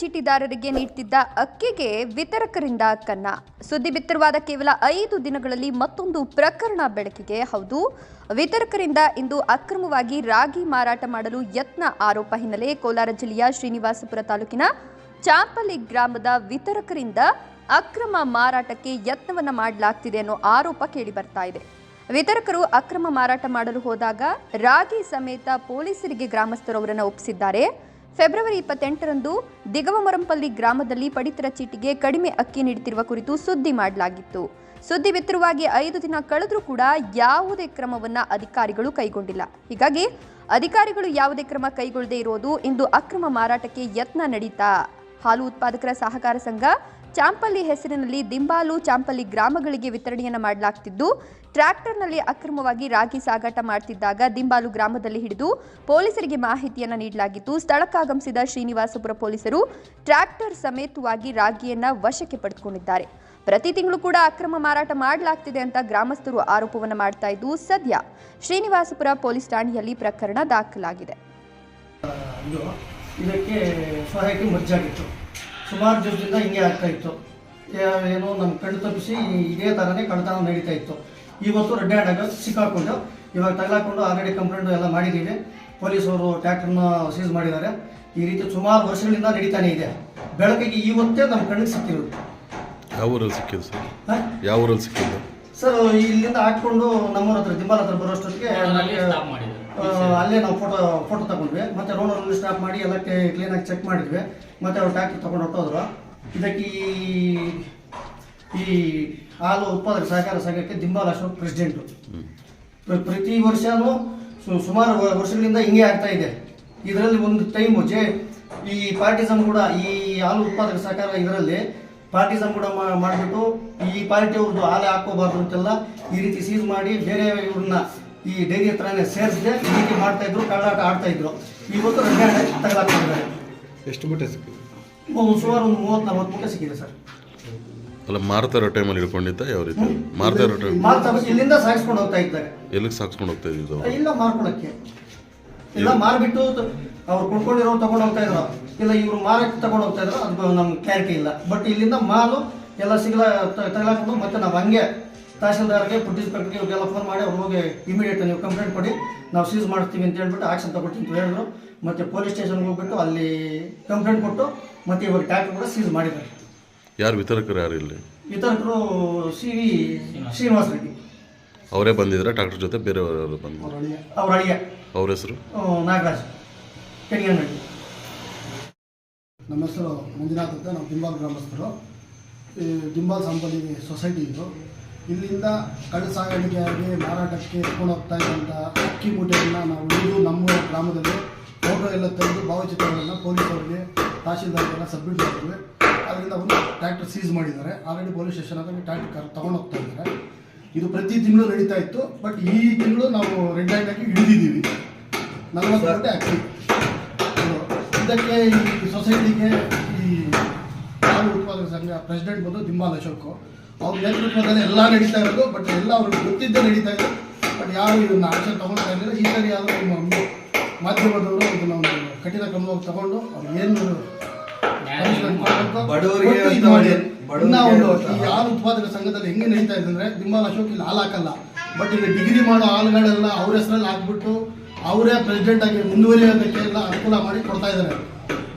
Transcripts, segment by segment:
ಚೀಟಿದಾರರಿಗೆ ನೀಡ್ತಿದ್ದ ಅಕ್ಕಿಗೆ ವಿತರಕರಿಂದ ಕನ್ನ. ಸುದ್ದಿ ಬಿತ್ತರವಾದ ಕೇವಲ ಐದು ದಿನಗಳಲ್ಲಿ ಮತ್ತೊಂದು ಪ್ರಕರಣ ಬೆಳಕಿಗೆ. ಹೌದು, ವಿತರಕರಿಂದ ಇಂದು ಅಕ್ರಮವಾಗಿ ರಾಗಿ ಮಾರಾಟ ಮಾಡಲು ಯತ್ನ ಆರೋಪ ಹಿನ್ನೆಲೆ ಕೋಲಾರ ಜಿಲ್ಲೆಯ ಶ್ರೀನಿವಾಸಪುರ ತಾಲೂಕಿನ ಚಾಂಪಲ್ಲಿ ಗ್ರಾಮದ ವಿತರಕರಿಂದ ಅಕ್ರಮ ಮಾರಾಟಕ್ಕೆ ಯತ್ನವನ್ನು ಮಾಡಲಾಗ್ತಿದೆ ಅನ್ನೋ ಆರೋಪ ಕೇಳಿ ಬರ್ತಾ ಇದೆ. ವಿತರಕರು ಅಕ್ರಮ ಮಾರಾಟ ಮಾಡಲು ಹೋದಾಗ ರಾಗಿ ಸಮೇತ ಪೊಲೀಸರಿಗೆ ಗ್ರಾಮಸ್ಥರು ಅವರನ್ನು ಒಪ್ಪಿಸಿದ್ದಾರೆ. ಫೆಬ್ರವರಿ ಇಪ್ಪತ್ತೆಂಟರಂದು ದಿಗವಮರಂಪಲ್ಲಿ ಗ್ರಾಮದಲ್ಲಿ ಪಡಿತರ ಚೀಟಿಗೆ ಕಡಿಮೆ ಅಕ್ಕಿ ನೀಡುತ್ತಿರುವ ಕುರಿತು ಸುದ್ದಿ ಮಾಡಲಾಗಿತ್ತು. ಸುದ್ದಿ ಬಿತ್ತರವಾಗಿ ಐದು ದಿನ ಕಳೆದರೂ ಕೂಡ ಯಾವುದೇ ಕ್ರಮವನ್ನು ಅಧಿಕಾರಿಗಳು ಕೈಗೊಂಡಿಲ್ಲ. ಹೀಗಾಗಿ ಅಧಿಕಾರಿಗಳು ಯಾವುದೇ ಕ್ರಮ ಕೈಗೊಳ್ಳದೇ ಇರೋದು ಇಂದು ಅಕ್ರಮ ಮಾರಾಟಕ್ಕೆ ಯತ್ನ ನಡೀತಾ ಹಾಲು ಉತ್ಪಾದಕರ ಸಹಕಾರ ಸಂಘ ಚಾಂಪಲ್ಲಿ ಹೆಸರಿನಲ್ಲಿ ದಿಂಬಾಲು ಚಾಂಪಲ್ಲಿ ಗ್ರಾಮಗಳಿಗೆ ವಿತರಣೆಯನ್ನು ಮಾಡಲಾಗ್ತಿದ್ದು, ಟ್ರ್ಯಾಕ್ಟರ್ನಲ್ಲಿ ಅಕ್ರಮವಾಗಿ ರಾಗಿ ಸಾಗಾಟ ಮಾಡ್ತಿದ್ದಾಗ ದಿಂಬಾಲು ಗ್ರಾಮದಲ್ಲಿ ಹಿಡಿದು ಪೊಲೀಸರಿಗೆ ಮಾಹಿತಿಯನ್ನು ನೀಡಲಾಗಿತ್ತು. ಸ್ಥಳಕ್ಕಾಗಮಿಸಿದ ಶ್ರೀನಿವಾಸಪುರ ಪೊಲೀಸರು ಟ್ರ್ಯಾಕ್ಟರ್ ಸಮೇತವಾಗಿ ರಾಗಿಯನ್ನು ವಶಕ್ಕೆ ಪಡೆದುಕೊಂಡಿದ್ದಾರೆ. ಪ್ರತಿ ತಿಂಗಳು ಕೂಡ ಅಕ್ರಮ ಮಾರಾಟ ಮಾಡಲಾಗ್ತಿದೆ ಅಂತ ಗ್ರಾಮಸ್ಥರು ಆರೋಪವನ್ನು ಮಾಡ್ತಾ ಇದ್ದು, ಸದ್ಯ ಶ್ರೀನಿವಾಸಪುರ ಪೊಲೀಸ್ ಠಾಣೆಯಲ್ಲಿ ಪ್ರಕರಣ ದಾಖಲಾಗಿದೆ. ಇದಕ್ಕೆ ಸಹಾಯಕ್ಕೆ ಮರ್ಜಾಗಿತ್ತು. ಸುಮಾರು ದಿವಸದಿಂದ ಹಿಂಗೆ ಆಗ್ತಾ ಇತ್ತು. ಏನು ನಮ್ಮ ಕಣ್ಣು ತಪ್ಪಿಸಿ ಇದೇ ಥರನೇ ಕಳ್ತನ ನಡೀತಾ ಇತ್ತು. ಇವತ್ತು ರೆಡ್ ಹ್ಯಾಂಡ್ ಆಗ ಸಿಕ್ಕಾಕೊಂಡು ಇವಾಗ ತಗಲಾಕೊಂಡು ಆಲ್ರೆಡಿ ಕಂಪ್ಲೇಂಟ್ ಎಲ್ಲ ಮಾಡಿದ್ದೀವಿ ಪೊಲೀಸವರು ಟ್ಯಾಕ್ಟ್ರನ್ನ ಸೀಸ್ ಮಾಡಿದ್ದಾರೆ. ಈ ರೀತಿ ಸುಮಾರು ವರ್ಷಗಳಿಂದ ನಡೀತಾನೆ ಇದೆ. ಬೆಳಕಿಗೆ ಇವತ್ತೇ ನಮ್ಮ ಕಣ್ಣಿಗೆ ಸಿಕ್ಕಿರೋದು. ಯಾವ ಊರಲ್ಲಿ ಸಿಕ್ಕಿದ್ದು ಸರ್? ಹಾಂ? ಯಾವ ಊರಲ್ಲಿ ಸಿಕ್ಕಿದ್ದು? ಸರ್ ಇಲ್ಲಿಂದ ಹಾಕ್ಕೊಂಡು ನಮ್ಮೂರ ಹತ್ರ ದಿಬ್ಬಾಲ ಹತ್ರ ಬರೋಷ್ಟೊತ್ತಿಗೆ ಅಲ್ಲೇ ನಾವು ಫೋಟೋ ಫೋಟೋ ತಗೊಂಡ್ವಿ. ಮತ್ತೆ ರೋಡಲ್ಲಿ ಸ್ಟಾಪ್ ಮಾಡಿ ಎಲ್ಲ ಕ್ಲೀನಾಗಿ ಚೆಕ್ ಮಾಡಿದ್ವಿ. ಮತ್ತೆ ಅವ್ರು ಟ್ಯಾಕ್ಟರ್ ತಗೊಂಡು ಹೊಟ್ಟೋದ್ರು ಇದಕ್ಕೆ ಈ ಈ ಹಾಲು ಉತ್ಪಾದಕ ಸಹಕಾರ ಸಂಘಕ್ಕೆ ದಿಂಬಾಲ್ ಅಶೋಕ್ ಪ್ರೆಸಿಡೆಂಟು ಪ್ರ- ಪ್ರತಿ ವರ್ಷನೂ ಸು- ಸುಮಾರು ವರ್ಷಗಳಿಂದ ಹಿಂಗೆ ಆಗ್ತಾ ಇದೆ. ಇದರಲ್ಲಿ ಒಂದು ಟೈಮು ಜೆ ಈ ಪಾರ್ಟಿಸಮ್ ಕೂಡ ಈ ಹಾಲು ಉತ್ಪಾದಕ ಸಹಕಾರ ಇದರಲ್ಲಿ ಪಾರ್ಟಿಸಮ್ ಕೂಡ ಮಾಡಿಬಿಟ್ಟು ಈ ಪಾರ್ಟಿ ಅವ್ರದ್ದು ಹಾಲೆ ಹಾಕೋಬಾರ್ದು ಅಂತೆಲ್ಲ ಈ ರೀತಿ ಸೀಸ್ ಮಾಡಿ ಬೇರೆ ಇವ್ರನ್ನ ಈ ಡೈರಿ ಹತ್ರನೇ ಸೇರಿಸದೆ ಈ ರೀತಿ ಮಾಡ್ತಾ ಇದ್ರು ಕಳ್ಳಾಟ ಆಡ್ತಾ ಇದ್ರು. ಇವತ್ತು ತಗಲಾಕ್ತಿದ್ದಾರೆ ಎಷ್ಟು ಮೂಟೆ ಸಿಕ್ಕಿದೆ? ಸುಮಾರು ಒಂದು ಮೂವತ್ತು ನಲ್ವತ್ತು ಮೂಟೆ ಸಿಕ್ಕಿದೆ ಸರ್. ಅಲ್ಲ ಮಾರ್ತಾ ಇರೋ ಟೈಮಲ್ಲಿ ಹಿಡ್ಕೊಂಡಿದ್ದ ಯಾವ ರೀತಿ? ಮಾರ್ತಾ ಇರೋ ಟೈಮ್ ಮಾರ್ತಾ ಇಲ್ಲಿಂದ ಸಾಗಿಸ್ಕೊಂಡು ಹೋಗ್ತಾ ಇದ್ದಾರೆ. ಎಲ್ಲಿಗೆ ಸಾಗಿಸ್ಕೊಂಡು ಹೋಗ್ತಾ ಇದ್ದಿದ್ದು ಇಲ್ಲ ಮಾರ್ಕೊಳಕ್ಕೆ. ಇಲ್ಲ ಮಾರ್ಬಿಟ್ಟು ತ- ಅವ್ರು ಕೊಂಡ್ಕೊಂಡಿರೋ ತಗೊಂಡು ಹೋಗ್ತಾ ಇದ್ರು. ಇಲ್ಲ ಇವರು ಮಾರಕ್ಕೆ ತಗೊಂಡು ಹೋಗ್ತಾ ಇದ್ರು. ಅದು ನಮ್ಗೆ ಕ್ಲಾರಿಟಿ ಇಲ್ಲ. ಬಟ್ ಇಲ್ಲಿಂದ ಮಾಲು ಎಲ್ಲ ಸಿಗಲ ತ- ತಗಲಾಕೊಂಡು ಮತ್ತೆ ನಾವು ಹಂಗೆ ತಹಶೀಲ್ದಾರ್ಗೆ ಫುಡ್ ಇನ್ಸ್ಪೆಕ್ಟರ್ಗೆ ಇವ್ರಿಗೆಲ್ಲ ಫೋನ್ ಮಾಡಿ ಅವ್ರು ಹೋಗಿ ಇಮಿಡಿಯೇಟ್ ನೀವು ಕಂಪ್ಲೇಂಟ್ ಕೊಡಿ ನಾವು ಸೀಸ್ ಮಾಡ್ತೀವಿ ಅಂತ ಹೇಳ್ಬಿಟ್ಟು ಆಕ್ಷನ್ ತಗೊಳ್ತೀವಿ ಅಂತ ಹೇಳಿದ್ರು. ಮತ್ತೆ ಪೊಲೀಸ್ ಸ್ಟೇಷನ್ಗೆ ಹೋಗ್ಬಿಟ್ಟು ಅಲ್ಲಿ ಕಂಪ್ಲೇಂಟ್ ಕೊಟ್ಟು ಮತ್ತೆ ಇವಾಗ ಟ್ಯಾಕ್ಟರ್ ಕೂಡ ಸೀಸ್ ಮಾಡಿದ್ದಾರೆ. ಯಾರು ವಿತರಕರು ಯಾರು ಇಲ್ಲಿ? ವಿತರಕರು ಸಿ ವಿ ಶ್ರೀನಿವಾಸ ರೆಡ್ಡಿ. ಅವರೇ ಬಂದಿದ್ರೆ ಡಾಕ್ಟರ್ ಜೊತೆ ಬೇರೆಯವರು ಬಂದಿದ್ರು ಅವ್ರ ಅಳಿಯ. ಅವ್ರ ಹೆಸರು? ನಾಗರಾಜ್. ಕೆಣಿಗನಹಳ್ಳಿ ನಮ್ಮ ಹೆಸರು ಮಂಜುನಾಥ್ ಅಂತ ನಾವು ದಿಂಬಾಲ್ ಗ್ರಾಮಸ್ಥರು. ಈ ದಿಂಬಾಲ್ ಸಂಪಲ್ಲಿ ಸೊಸೈಟಿ ಇದು. ಇಲ್ಲಿಂದ ಕಳ್ಳ ಸಾಗಾಣಿಕೆಯಾಗಿ ಮಾರಾಟಕ್ಕೆ ಎತ್ಕೊಂಡು ಹೋಗ್ತಾ ಇದ್ದಂಥ ಅಕ್ಕಿ ಮೂಟೆಯನ್ನು ನಾವು ಇಂದು ನಮ್ಮ ಗ್ರಾಮದಲ್ಲಿ ಫೋಟೋ ಎಲ್ಲ ತೆಗೆದು ಭಾವಚಿತ್ರಗಳನ್ನು ಪೊಲೀಸರಿಗೆ ತಹಶೀಲ್ದಾರ್ಗೆಲ್ಲ ಸಬ್ಮಿಟ್ ಮಾಡಿದ್ವಿ. ಅದರಿಂದ ಒಂದು ಟ್ರ್ಯಾಕ್ಟರ್ ಸೀಸ್ ಮಾಡಿದ್ದಾರೆ. ಆಲ್ರೆಡಿ ಪೊಲೀಸ್ ಸ್ಟೇಷನ್ ಅದನ್ನು ಟ್ರ್ಯಾಕ್ಟರ್ ಕರ್ ತಗೊಂಡು ಹೋಗ್ತಾ ಇದ್ದಾರೆ. ಇದು ಪ್ರತಿ ತಿಂಗಳು ನಡೀತಾ ಇತ್ತು ಬಟ್ ಈ ತಿಂಗಳು ನಾವು ರೆಡ್ ಹ್ಯಾಂಡ್ ಆಗಿ ಹಿಡಿದಿದ್ದೀವಿ. ನಲವತ್ತು ಗಂಟೆ ಅಕ್ಕಿ ಇದಕ್ಕೆ ಈ ಸೊಸೈಟಿಗೆ ಈ ಹಾಲು ಉತ್ಪಾದಕ ಸಂಘ ಪ್ರೆಸಿಡೆಂಟ್ ಬಂದು ದಿಂಬಾಲ್ ಅಶೋಕ್. ಅವ್ರ ನೇತೃತ್ವದಲ್ಲಿ ಎಲ್ಲ ನಡೀತಾ ಇರೋದು ಬಟ್ ಎಲ್ಲ ಅವ್ರಿಗೆ ಗೊತ್ತಿದ್ದೇ ನಡೀತಾ ಇದೆ. ಬಟ್ ಯಾರು ಇದನ್ನ ಆಕ್ಷನ್ ತಗೊಳ್ತಾ ಇರಲಿಲ್ಲ. ಈ ಸರಿ ಯಾರು ನಮ್ಮ ಮಾಧ್ಯಮದವರು ಇದನ್ನ ಒಂದು ಕಠಿಣ ಕ್ರಮವಾಗಿ ತಗೊಂಡು ಅವ್ರು ಏನು ಇನ್ನ ಒಂದು. ಈ ಹಾಲು ಉತ್ಪಾದಕ ಸಂಘದಲ್ಲಿ ಹೆಂಗೆ ನಡೀತಾ ಇದೆ ಅಂದ್ರೆ ಅಶೋಕ ಅಶೋಕ್ ಇಲ್ಲಿ ಹಾಲು ಹಾಕಲ್ಲ. ಬಟ್ ಇಲ್ಲಿ ಡಿಗ್ರಿ ಮಾಡೋ ಹಾಲುಗಳೆಲ್ಲ ಅವ್ರ ಹೆಸರಲ್ಲಿ ಹಾಕ್ಬಿಟ್ಟು ಅವರೇ ಪ್ರೆಸಿಡೆಂಟ್ ಆಗಿ ಮುಂದುವರಿಯೋದಕ್ಕೆ ಎಲ್ಲ ಅನುಕೂಲ ಮಾಡಿ ಕೊಡ್ತಾ ಇದ್ದಾರೆ.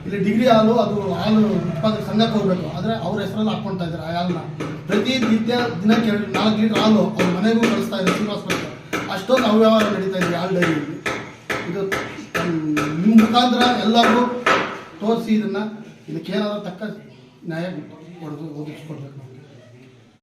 ಇಲ್ಲಿ ಡಿಗ್ರಿ ಹಾಲು, ಅದು ಹಾಲು ಉತ್ಪಾದಕ ಸಂಘಕ್ಕೆ ಹೋಗ್ಬೇಕು. ಆದರೆ ಅವ್ರ ಹೆಸರಲ್ಲಿ ಹಾಕ್ಕೊಳ್ತಾ ಇದ್ದಾರೆ ಆ ಹಾಲನ್ನ. ಪ್ರತಿ ನಿತ್ಯ ದಿನಕ್ಕೆ ಎರಡು, ನಾಲ್ಕು ಲೀಟರ್ ಹಾಲು ಅವ್ರ ಮನೆಗೂ ಕಳಿಸ್ತಾ ಇದ್ದಾರೆ ಶ್ರೀನಿವಾಸಪುರಕ್ಕೆ ಅಷ್ಟೊಂದು ಅವ್ಯವಹಾರ ನಡೀತಾ ಇದೆ ಹಾಲು ಡೈರಿಯಲ್ಲಿ ಇದು ನಿಮ್ಮ ಮುಖಾಂತರ ಎಲ್ಲರಿಗೂ ತೋರಿಸಿ ಇದಕ್ಕೆ ಏನಾದರೂ ತಕ್ಕ ನ್ಯಾಯ ಕೊಡೋದು, ಒದಗಿಸ್ಕೊಡ್ಬೇಕು.